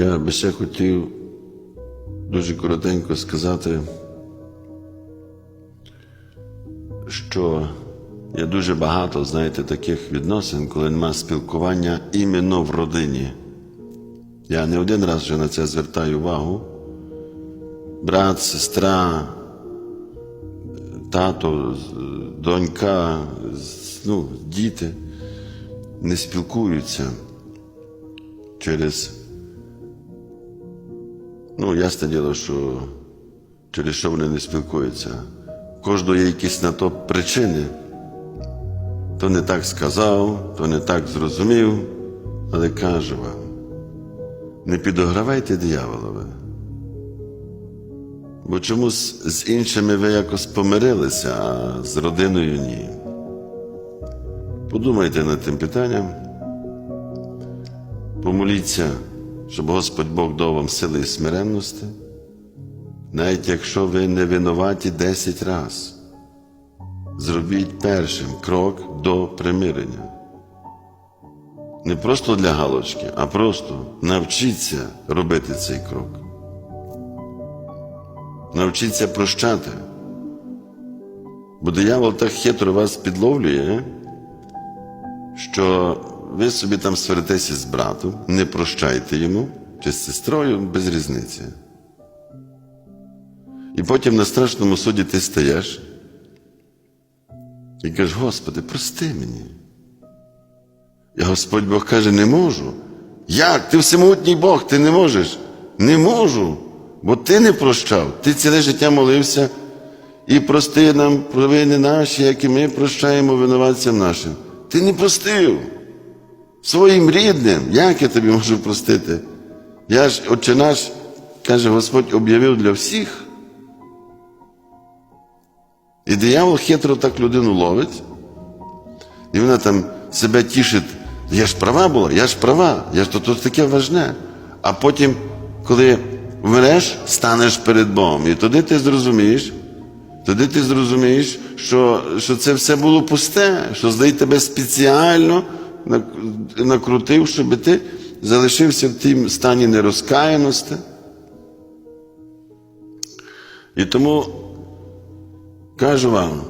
Я би ще хотів дуже коротенько сказати, що є дуже багато, знаєте, таких відносин, коли нема спілкування іменно в родині. Я не один раз вже на це звертаю увагу. Брат, сестра, тато, донька, ну, діти не спілкуються через. Ну, ясне діло, що через що вони не спілкуються. Кожного є якісь на то причини. То не так сказав, то не так зрозумів, але кажу вам, не підогравайте дияволове. Бо чомусь з іншими ви якось помирилися, а з родиною ні. Подумайте над тим питанням. Помоліться, щоб Господь Бог дав вам сили і смиренності, навіть якщо ви не винуваті 10 разів. Зробіть першим крок до примирення. Не просто для галочки, а просто навчіться робити цей крок. Навчіться прощати. Бо диявол так хитро вас підловлює, що ви собі там сваритеся з братом, не прощайте йому чи з сестрою без різниці. І потім на страшному суді ти стаєш і кажеш, Господи, прости мені. І Господь Бог каже, не можу. Як? Ти всемогутній Бог, ти не можеш. Не можу. Бо ти не прощав. Ти ціле життя молився і прости нам провини наші, як і ми прощаємо винуватцям нашим. Ти не простив своїм рідним. Як я тобі можу простити? Я ж, отче наш, каже, Господь об'явив для всіх. І диявол хитро так людину ловить, і вона там себе тішить. Я ж права була, я ж права, я ж то, то таке важне. А потім, коли вмреш, станеш перед Богом. І тоді ти зрозумієш, тоді ти зрозумієш, що, що це все було пусте, що здай тебе спеціально накрутив, щоб ти залишився в тім стані нерозкаяності. І тому кажу вам,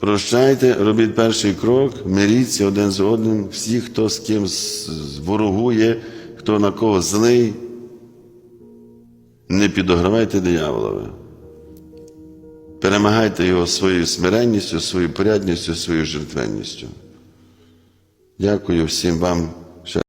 прощайте, робіть перший крок, миріться один з одним, всі, хто з ким ворогує, хто на кого злий, не підогравайте дияволове. Перемагайте його своєю смиренністю, своєю порядністю, своєю жертвенністю. Дякую всім вам